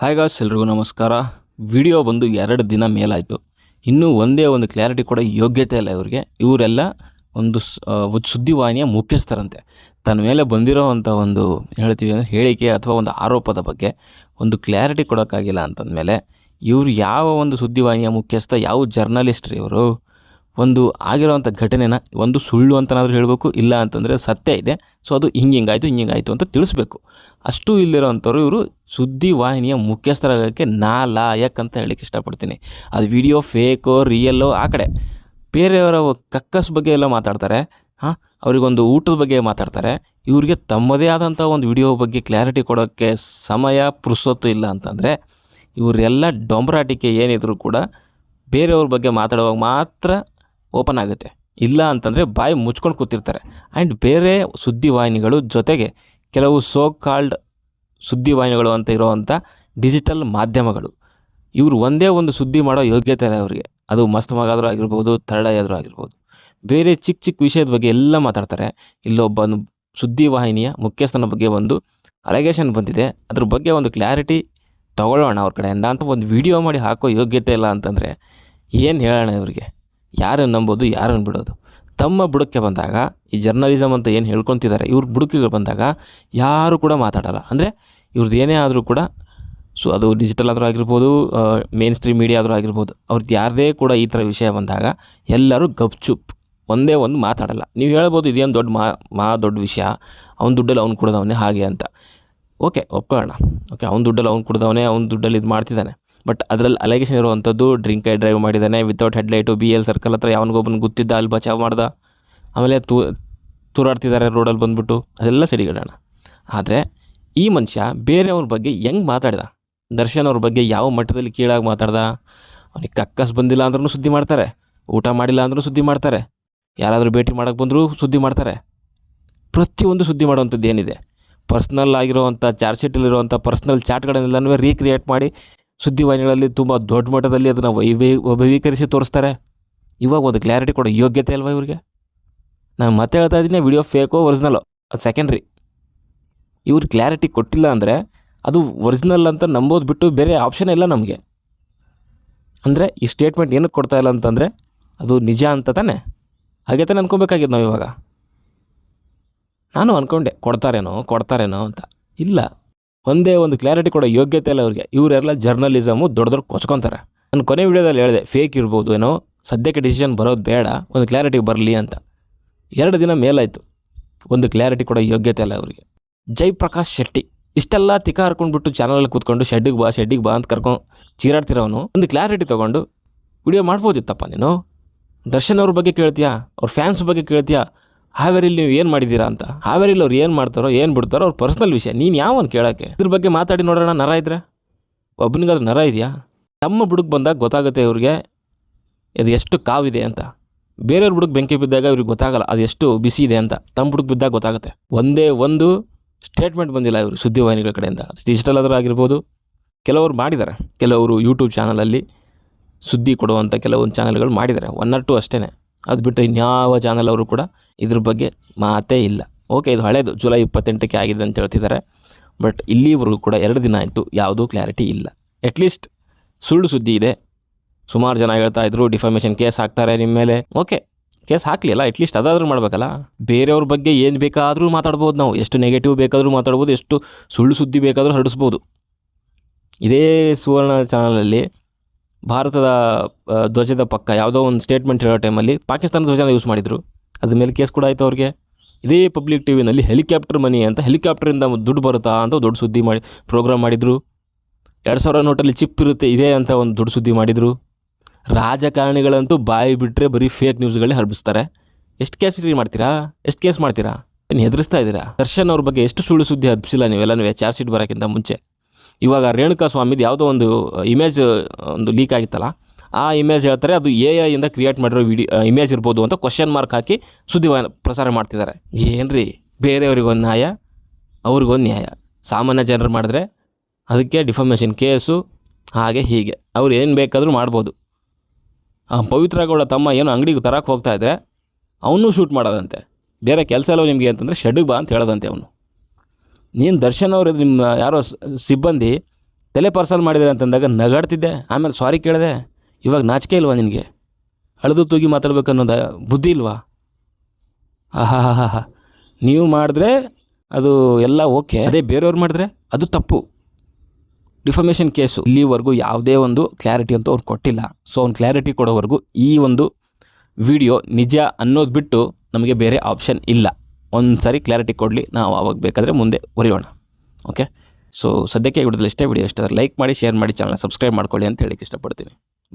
Hi Gauss ಎಲ್ರಿಗೂ ನಮಸ್ಕಾರ. Video ಬಂದು ಎರಡು ದಿನ ಮೇಲಾಯಿತು. ಇನ್ನೂ ಒಂದೇ ಒಂದು ಕ್ಲಾರಿಟಿ ಕೂಡ ಯೋಗ್ಯತೆ ಇಲ್ಲ ಇವರಿಗೆ. ಇವರೆಲ್ಲ ಒಂದು ಸುದ್ದಿವಾಹಿನಿಯ ಮುಖ್ಯಸ್ಥರಂತೆ. ತನ್ನ ಮೇಲೆ ಬಂದಿರೋವಂಥ ಒಂದು ಹೇಳ್ತೀವಿ ಅಂದರೆ ಹೇಳಿಕೆ ಅಥವಾ ಒಂದು ಆರೋಪದ ಬಗ್ಗೆ ಒಂದು ಕ್ಲಾರಿಟಿ ಕೊಡೋಕ್ಕಾಗಿಲ್ಲ ಅಂತಂದಮೇಲೆ ಇವರು ಯಾವ ಒಂದು ಸುದ್ದಿವಾಹಿನಿಯ ಮುಖ್ಯಸ್ಥ, ಯಾವ ಜರ್ನಲಿಸ್ಟ್ ರೀ ಇವರು? ಒಂದು ಆಗಿರೋವಂಥ ಘಟನೆನ ಒಂದು ಸುಳ್ಳು ಅಂತನಾದರೂ ಹೇಳಬೇಕು, ಇಲ್ಲ ಅಂತಂದರೆ ಸತ್ಯ ಇದೆ. ಸೊ ಅದು ಹಿಂಗೆ ಹಿಂಗಾಯಿತು ಹಿಂಗೆ ಹಿಂಗಾಯಿತು ಅಂತ ತಿಳಿಸ್ಬೇಕು. ಅಷ್ಟು ಇಲ್ಲಿರೋವಂಥವ್ರು ಇವರು ಸುದ್ದಿವಾಹಿನಿಯ ಮುಖ್ಯಸ್ಥರಾಗೋಕ್ಕೆ ನಾ ಲಾಯಕ್ ಅಂತ ಹೇಳಕ್ಕೆ ಇಷ್ಟಪಡ್ತೀನಿ. ಅದು ವಿಡಿಯೋ ಫೇಕೋ, ರಿಯಲ್ಲೋ, ಆ ಕಡೆ. ಬೇರೆಯವರ ಕಕ್ಕಸ್ ಬಗ್ಗೆ ಎಲ್ಲ ಮಾತಾಡ್ತಾರೆ. ಹಾಂ, ಅವರಿಗೊಂದು ಊಟದ ಬಗ್ಗೆ ಮಾತಾಡ್ತಾರೆ. ಇವರಿಗೆ ತಮ್ಮದೇ ಆದಂಥ ಒಂದು ವಿಡಿಯೋ ಬಗ್ಗೆ ಕ್ಲಾರಿಟಿ ಕೊಡೋಕ್ಕೆ ಸಮಯ, ಪುರುಸೊತ್ತು ಇಲ್ಲ ಅಂತಂದರೆ ಇವರೆಲ್ಲ ಡೊಂಬರಾಟಿಕೆ ಏನಿದ್ರು ಕೂಡ ಬೇರೆಯವ್ರ ಬಗ್ಗೆ ಮಾತಾಡುವಾಗ ಮಾತ್ರ ಓಪನ್ ಆಗುತ್ತೆ. ಇಲ್ಲ ಅಂತಂದರೆ ಬಾಯಿ ಮುಚ್ಕೊಂಡು ಕೂತಿರ್ತಾರೆ. ಆ್ಯಂಡ್ ಬೇರೆ ಸುದ್ದಿವಾಹಿನಿಗಳು ಜೊತೆಗೆ ಕೆಲವು ಸೋ ಕಾಲ್ಡ್ ಸುದ್ದಿವಾಹಿನಿಗಳು ಅಂತ ಇರೋವಂಥ ಡಿಜಿಟಲ್ ಮಾಧ್ಯಮಗಳು. ಇವರು ಒಂದೇ ಒಂದು ಸುದ್ದಿ ಮಾಡೋ ಯೋಗ್ಯತೆ ಇದೆ ಅವರಿಗೆ. ಅದು ಮಸ್ತ್ ಮಗಾದರೂ ಆಗಿರ್ಬೋದು ಆದರೂ ಆಗಿರ್ಬೋದು. ಬೇರೆ ಚಿಕ್ಕ ಚಿಕ್ಕ ವಿಷಯದ ಬಗ್ಗೆ ಎಲ್ಲ ಮಾತಾಡ್ತಾರೆ. ಇಲ್ಲೊಬ್ಬ ಸುದ್ದಿವಾಹಿನಿಯ ಮುಖ್ಯಸ್ಥನ ಬಗ್ಗೆ ಒಂದು ಅಲೆಗೇಷನ್ ಬಂದಿದೆ. ಅದ್ರ ಬಗ್ಗೆ ಒಂದು ಕ್ಲಾರಿಟಿ ತಗೊಳ್ಳೋಣ ಅವ್ರ ಕಡೆಯಿಂದ ಅಂತ ಒಂದು ವಿಡಿಯೋ ಮಾಡಿ ಹಾಕೋ ಯೋಗ್ಯತೆ ಇಲ್ಲ ಅಂತಂದರೆ ಏನು ಹೇಳೋಣ ಇವರಿಗೆ? ಯಾರನ್ನು ನಂಬೋದು ಯಾರನ್ನು ಬಿಡೋದು ತಮ್ಮ ಬುಡಕ್ಕೆ ಬಂದಾಗ, ಈ ಜರ್ನಲಿಸಮ್ ಅಂತ ಏನು ಹೇಳ್ಕೊತಿದ್ದಾರೆ ಇವ್ರ ಬುಡಕಿಗೆ ಬಂದಾಗ ಯಾರು ಕೂಡ ಮಾತಾಡಲ್ಲ. ಅಂದರೆ ಇವ್ರದ್ದು ಏನೇ ಆದರೂ ಕೂಡ, ಸೊ ಅದು ಡಿಜಿಟಲ್ ಆದರೂ ಆಗಿರ್ಬೋದು ಮೇನ್ ಸ್ಟ್ರೀಮ್ ಮೀಡಿಯಾ ಆದರೂ ಆಗಿರ್ಬೋದು ಅವ್ರದ್ದು ಯಾರದೇ ಕೂಡ ಈ ಥರ ವಿಷಯ ಬಂದಾಗ ಎಲ್ಲರೂ ಗಪ್ಚುಪ್, ಒಂದೇ ಒಂದು ಮಾತಾಡಲ್ಲ. ನೀವು ಹೇಳ್ಬೋದು ಇದೇನು ದೊಡ್ಡ ಮಾ ಮಾ ದೊಡ್ಡ ವಿಷಯ, ಅವ್ನ ದುಡ್ಡಲ್ಲಿ ಅವ್ನು ಕುಡ್ದವನೇ ಹಾಗೆ ಅಂತ. ಓಕೆ, ಒಪ್ಕೊಳ್ಳೋಣ. ಓಕೆ, ಅವ್ನ ದುಡ್ಡಲ್ಲಿ ಅವ್ನು ಕುಡ್ದವನೇ, ಅವ್ನ ದುಡ್ಡಲ್ಲಿ ಇದು ಮಾಡ್ತಿದ್ದಾನೆ. ಬಟ್ ಅದರಲ್ಲಿ ಅಲೆಗೇಷನ್ ಇರುವಂಥದ್ದು ಡ್ರಿಂಕ್ ಐ ಡ್ರೈವ್ ಮಾಡಿದ್ದಾನೆ. Without headlight B L circle ಹತ್ರ ಯಾವನಿಗೊಬ್ಬನ ಗೊತ್ತಿದ್ದ, ಅಲ್ಲಿ ಬಚಾವ್ ಮಾಡ್ದ. ಆಮೇಲೆ ತೂ ತೂರಾಡ್ತಿದ್ದಾರೆ ರೋಡಲ್ಲಿ ಬಂದ್ಬಿಟ್ಟು. ಅದೆಲ್ಲ ಸರಿಗಿಡೋಣ ಆದರೆ ಈ ಮನುಷ್ಯ ಬೇರೆಯವ್ರ ಬಗ್ಗೆ ಹೆಂಗೆ ಮಾತಾಡ್ದ? ದರ್ಶನ್ ಅವ್ರ ಬಗ್ಗೆ ಯಾವ ಮಟ್ಟದಲ್ಲಿ ಕೀಳಾಗಿ ಮಾತಾಡ್ದ? ಅವ್ನಿಗೆ ಕಕ್ಕಸ್ ಬಂದಿಲ್ಲ ಅಂದ್ರೂ ಸುದ್ದಿ ಮಾಡ್ತಾರೆ. ಊಟ ಮಾಡಿಲ್ಲ ಅಂದ್ರೂ ಸುದ್ದಿ ಮಾಡ್ತಾರೆ. ಯಾರಾದರೂ ಭೇಟಿ ಮಾಡೋಕ್ಕೆ ಬಂದರೂ ಸುದ್ದಿ ಮಾಡ್ತಾರೆ. ಪ್ರತಿಯೊಂದು ಸುದ್ದಿ ಮಾಡುವಂಥದ್ದು ಏನಿದೆ? ಪರ್ಸ್ನಲ್ ಆಗಿರುವಂಥ ಚಾರ್ಜ್ ಶೀಟಲ್ಲಿರುವಂಥ ಪರ್ಸ್ನಲ್ ಚಾಟ್ಗಳನ್ನೆಲ್ಲನೂ ರೀಕ್ರಿಯೇಟ್ ಮಾಡಿ ಸುದ್ದಿವಾಹಿನಿಗಳಲ್ಲಿ ತುಂಬ ದೊಡ್ಡ ಮಟ್ಟದಲ್ಲಿ ಅದನ್ನು ವೈವೇ ವೈಭವೀಕರಿಸಿ ತೋರಿಸ್ತಾರೆ. ಇವಾಗ ಒಂದು ಕ್ಲಾರಿಟಿ ಕೊಡೋ ಯೋಗ್ಯತೆ ಅಲ್ವಾ ಇವ್ರಿಗೆ? ನಾನು ಮತ್ತೆ ಹೇಳ್ತಾ ಇದ್ದೀನಿ ವಿಡಿಯೋ ಫೇಕೋ ಒರಿಜಿನಲ್ಲೋ ಅದು ಸೆಕೆಂಡ್ರಿ ಇವ್ರು ಕ್ಲಾರಿಟಿ ಕೊಟ್ಟಿಲ್ಲ ಅಂದರೆ ಅದು ಒರಿಜಿನಲ್ ಅಂತ ನಂಬೋದು ಬಿಟ್ಟು ಬೇರೆ ಆಪ್ಷನ್ ಇಲ್ಲ ನಮಗೆ. ಅಂದರೆ ಈ ಸ್ಟೇಟ್ಮೆಂಟ್ ಏನಕ್ಕೆ ಕೊಡ್ತಾ ಇಲ್ಲ ಅಂತಂದರೆ ಅದು ನಿಜ ಅಂತ ತಾನೆ? ಹಾಗೆ ತಾನೆ ಅನ್ಕೊಬೇಕಾಗಿದ್ದು ನಾವು ಇವಾಗ ನಾನು ಅಂದ್ಕೊಂಡೆ ಕೊಡ್ತಾರೇನೋ ಕೊಡ್ತಾರೇನೋ ಅಂತ. ಇಲ್ಲ. ಒಂದೇ ಒಂದು ಕ್ಲಾರಿಟಿ ಕೊಡೋ ಯೋಗ್ಯತೆ ಇಲ್ಲ ಅವ್ರಿಗೆ. ಇವರೆಲ್ಲ ಜರ್ನಲಿಸಮು ದೊಡ್ಡ ದೊಡ್ಡ ಕೊಚ್ಕೊತಾರೆ. ನಾನು ಕೊನೆ ವಿಡಿಯೋದಲ್ಲಿ ಹೇಳಿದೆ ಫೇಕ್ ಇರ್ಬೋದು ಏನೋ, ಸದ್ಯಕ್ಕೆ ಡಿಸಿಷನ್ ಬರೋದು ಬೇಡ, ಒಂದು ಕ್ಲಾರಿಟಿ ಬರಲಿ ಅಂತ. ಎರಡು ದಿನ ಮೇಲಾಯಿತು. ಒಂದು ಕ್ಲಾರಿಟಿ ಕೊಡೋ ಯೋಗ್ಯತೆ ಇಲ್ಲ ಅವರಿಗೆ. ಜಯಪ್ರಕಾಶ್ ಶೆಟ್ಟಿ. ಇಷ್ಟೆಲ್ಲ ತಿಕ್ಕ ಹರ್ಕೊಂಡ್ಬಿಟ್ಟು ಚಾನಲಲ್ಲಿ ಕೂತ್ಕೊಂಡು, ಶೆಡ್ಡಿಗೆ ಬಾ ಶೆಡ್ಡಿಗೆ ಬಾ ಅಂತ ಕರ್ಕೊಂಡು ಚೀರಾಡ್ತಿರೋನು. ಒಂದು ಕ್ಲಾರಿಟಿ ತೊಗೊಂಡು, ವಿಡಿಯೋ ಮಾಡ್ಬೋದಿತ್ತಪ್ಪ ನೀನು? ದರ್ಶನ್ ಅವ್ರ ಬಗ್ಗೆ ಕೇಳ್ತೀಯಾ? ಅವ್ರ ಫ್ಯಾನ್ಸ್ ಬಗ್ಗೆ ಕೇಳ್ತೀಯಾ? ಹಾವೇರಿಲಿ ನೀವು ಏನು ಮಾಡಿದ್ದೀರಾ ಅಂತ? ಹಾವೇರಿಲಿ ಅವ್ರು ಏನು ಮಾಡ್ತಾರೋ, ಏನು ಬಿಡ್ತಾರೋ ಅವ್ರ ಪರ್ಸ್ನಲ್ ವಿಷಯ. ನೀನು ಯಾವನ್ ಕೇಳೋಕ್ಕೆ? ಇದ್ರ ಬಗ್ಗೆ ಮಾತಾಡಿ ನೋಡೋಣ, ನರ ಇದ್ರೆ? ಒಬ್ಬನಿಗಾದ್ರೂ ನರ ಇದೆಯಾ? ತಮ್ಮ ಬುಡಕ್ಕೆ ಬಂದಾಗ ಗೊತ್ತಾಗುತ್ತೆ ಇವ್ರಿಗೆ ಅದು ಎಷ್ಟು ಕಾವಿದೆ ಅಂತ. ಬೇರೆಯವ್ರ ಬುಡಕ್ಕೆ ಬೆಂಕಿ ಬಿದ್ದಾಗ ಇವ್ರಿಗೆ ಗೊತ್ತಾಗಲ್ಲ, ಅದು ಎಷ್ಟು ಬಿಸಿ ಇದೆ ಅಂತ. ತಮ್ಮ ಬುಡಕ್ಕೆ ಬಿದ್ದಾಗ ಗೊತ್ತಾಗುತ್ತೆ. ಒಂದೇ ಒಂದು ಸ್ಟೇಟ್ಮೆಂಟ್ ಬಂದಿಲ್ಲ ಇವರು ಸುದ್ದಿವಾಹಿನಿಗಳ ಕಡೆಯಿಂದ. ಡಿಜಿಟಲ್ ಆದರೂ ಆಗಿರ್ಬೋದು. ಕೆಲವರು ಮಾಡಿದ್ದಾರೆ. ಕೆಲವರು ಯೂಟ್ಯೂಬ್ ಚಾನಲಲ್ಲಿ ಸುದ್ದಿ ಕೊಡುವಂಥ ಕೆಲವೊಂದು ಚಾನಲ್ಗಳು ಮಾಡಿದ್ದಾರೆ. ಒನ್ ಆರ್ ಟು ಅಷ್ಟೇ ಅದು ಬಿಟ್ಟರೆ ಇನ್ಯಾವ ಚಾನಲ್ ಅವರು ಕೂಡ ಇದ್ರ ಬಗ್ಗೆ ಮಾತೇ ಇಲ್ಲ. ಓಕೆ ಇದು ಹಳೇದು. ಜುಲೈ ಇಪ್ಪತ್ತೆಂಟಕ್ಕೆ ಆಗಿದೆ ಅಂತ ಹೇಳ್ತಿದ್ದಾರೆ. ಬಟ್ ಇಲ್ಲಿವರೆಗೂ ಕೂಡ ಎರಡು ದಿನ ಆಯಿತು, ಯಾವುದೂ ಕ್ಲಾರಿಟಿ ಇಲ್ಲ. ಅಟ್ಲೀಸ್ಟ್ ಸುಳ್ಳು ಸುದ್ದಿ ಇದೆ. ಸುಮಾರು ಜನ ಹೇಳ್ತಾ ಇದ್ರು ಡಿಫಾಮೇಷನ್ ಕೇಸ್ ಹಾಕ್ತಾರೆ ನಿಮ್ಮ ಮೇಲೆ. ಓಕೆ ಕೇಸ್ ಹಾಕಲಿ ಅಲ್ಲ ಅಟ್ಲೀಸ್ಟ್ ಅದಾದರೂ ಮಾಡಬೇಕಲ್ಲ. ಬೇರೆಯವ್ರ ಬಗ್ಗೆ ಏನು ಬೇಕಾದರೂ ಮಾತಾಡ್ಬೋದು ನಾವು. ಎಷ್ಟು ನೆಗೆಟಿವ್ ಬೇಕಾದರೂ ಮಾತಾಡ್ಬೋದು, ಎಷ್ಟು ಸುಳ್ಳು ಸುದ್ದಿ ಬೇಕಾದರೂ ಹರಡಿಸ್ಬೋದು. ಇದೇ ಸುವರ್ಣ ಚಾನಲಲ್ಲಿ ಭಾರತದ ಧ್ವಜದ ಪಕ್ಕ ಯಾವುದೋ ಒಂದು ಸ್ಟೇಟ್ಮೆಂಟ್ ಹೇಳೋ ಟೈಮಲ್ಲಿ ಪಾಕಿಸ್ತಾನ ಧ್ವಜನ ಯೂಸ್ ಮಾಡಿದರು. ಅದ್ರ ಮೇಲೆ ಕೇಸ್ ಕೂಡ ಆಯಿತು ಅವ್ರಿಗೆ. ಇದೇ ಪಬ್ಲಿಕ್ ಟಿ ವಿನಲ್ಲಿ ಹೆಲಿಕಾಪ್ಟರ್ ಮನಿ ಅಂತ ಹೆಲಿಕಾಪ್ಟರಿಂದ ದುಡ್ಡು ಬರುತ್ತಾ ಅಂತ ದೊಡ್ಡ ಸುದ್ದಿ ಮಾಡಿ ಪ್ರೋಗ್ರಾಮ್ ಮಾಡಿದರು. ಎರಡು ಸಾವಿರ ನೋಟಲ್ಲಿ ಚಿಪ್ ಇರುತ್ತೆ, ಇದೆ ಅಂತ ಒಂದು ದೊಡ್ಡ ಸುದ್ದಿ ಮಾಡಿದರು. ರಾಜಕಾರಣಿಗಳಂತೂ ಬಾಯಿ ಬಿಟ್ಟರೆ ಬರೀ ಫೇಕ್ ನ್ಯೂಸ್ಗಳೇ ಹರಬಿಸ್ತಾರೆ ಎಷ್ಟು ಕೇಸ್ ರೀ ಮಾಡ್ತೀರಾ? ಎಷ್ಟು ಕೇಸ್ ಮಾಡ್ತೀರಾ? ಏನು ಹೆದರಿಸ್ತಾ ಇದ್ದೀರಾ? ದರ್ಶನ್ ಅವ್ರ ಬಗ್ಗೆ ಎಷ್ಟು ಸುಳ್ಳು ಸುದ್ದಿ ಹಬ್ಬಿಸಿಲ್ಲ ನೀವೆಲ್ಲನೂ ಚಾರ್ಜ್ ಶೀಟ್ ಬರೋಕ್ಕಿಂತ ಮುಂಚೆ. ಇವಾಗ ರೇಣುಕಾ ಸ್ವಾಮಿದು ಯಾವುದೋ ಒಂದು ಇಮೇಜ್ ಒಂದು ಲೀಕ್ ಆಗಿತ್ತಲ್ಲ, ಆ ಇಮೇಜ್ ಹೇಳ್ತಾರೆ, ಅದು ಎ ಐಯಿಂದ ಕ್ರಿಯೇಟ್ ಮಾಡಿರೋ ವಿಡಿಯೋ ಇಮೇಜ್ ಇರ್ಬೋದು ಅಂತ ಕ್ವಶನ್ ಮಾರ್ಕ್ ಹಾಕಿ ಸುದ್ದಿ ಪ್ರಸಾರ ಮಾಡ್ತಿದ್ದಾರೆ. ಏನು ರೀ ಬೇರೆಯವ್ರಿಗೊಂದು ನ್ಯಾಯ ಅವ್ರಿಗೊಂದು ನ್ಯಾಯ. ಸಾಮಾನ್ಯ ಜನರು ಮಾಡಿದ್ರೆ ಅದಕ್ಕೆ ಡಿಫಾಮೇಷನ್ ಕೇಸು, ಹಾಗೆ ಹೀಗೆ. ಅವ್ರು ಏನು ಬೇಕಾದರೂ ಮಾಡ್ಬೋದು. ಪವಿತ್ರಗೌಡ ಪವಿತ್ರ ಗೌಡ ತಮ್ಮ ಏನೋ ಅಂಗಡಿಗೆ ತರಕ್ಕೆ ಹೋಗ್ತಾ ಇದ್ರೆ ಅವನು ಶೂಟ್ ಮಾಡೋದಂತೆ. ಬೇರೆ ಕೆಲಸ ಇಲ್ಲ ನಿಮಗೆ ಅಂತಂದರೆ ಶೆಡ್ಗೆ ಬಾ ಅಂತ ಹೇಳೋದಂತೆ ಅವನು. ನೀನು ದರ್ಶನ್ ಅವರು ನಿಮ್ಮ ಯಾರೋ ಸಿಬ್ಬಂದಿ ತಲೆ ಪಾರ್ಸಲ್ ಮಾಡಿದ್ರೆ ಅಂತಂದಾಗ ನಗಾಡ್ತಿದ್ದೆ. ಆಮೇಲೆ ಸಾರಿ ಕೇಳಿದೆ. ಇವಾಗ ನಾಚಿಕೆ ಇಲ್ವಾ ನಿನಗೆ? ಅಳದು ತೂಗಿ ಮಾತಾಡ್ಬೇಕು ಅನ್ನೋದ ಬುದ್ಧಿ ಇಲ್ವಾ? ಆಹಾ ಹಾ ಹಾ ನೀವು ಮಾಡಿದ್ರೆ ಅದು ಎಲ್ಲ ಓಕೆ. ಅದೇ ಬೇರೆಯವ್ರು ಮಾಡಿದ್ರೆ ಅದು ತಪ್ಪು. Defamation case. ಇಲ್ಲಿವರೆಗೂ ಯಾವುದೇ ಒಂದು ಕ್ಲಾರಿಟಿ ಅಂತೂ ಅವ್ರು ಕೊಟ್ಟಿಲ್ಲ. ಸೊ ಅವ್ನು ಕ್ಲಾರಿಟಿ ಕೊಡೋವರೆಗೂ ಈ ಒಂದು ವಿಡಿಯೋ ನಿಜ ಅನ್ನೋದು ಬಿಟ್ಟು ನಮಗೆ ಬೇರೆ ಆಪ್ಷನ್ ಇಲ್ಲ. ಒಂದು ಸಾರಿ ಕ್ಲಾರಿಟಿ ಕೊಡಲಿ, ನಾವು ಅವಾಗ ಬೇಕಾದರೆ ಮುಂದೆ ಒರಿಯೋಣ. ಓಕೆ ಸೊ ಸದ್ಯಕ್ಕೆ ವಿಡಿಯೋದಲ್ಲಿ ಇಷ್ಟೇ. ವಿಡಿಯೋ ಇಷ್ಟ ಲೈಕ್ ಮಾಡಿ ಶೇರ್ ಮಾಡಿ ಚಾನಲ್ ಸಬ್ಸ್ಕ್ರೈಬ್ ಮಾಡ್ಕೊಳ್ಳಿ ಅಂತ ಹೇಳಕ್ಕೆ ಇಷ್ಟಪಡ್ತೀನಿ.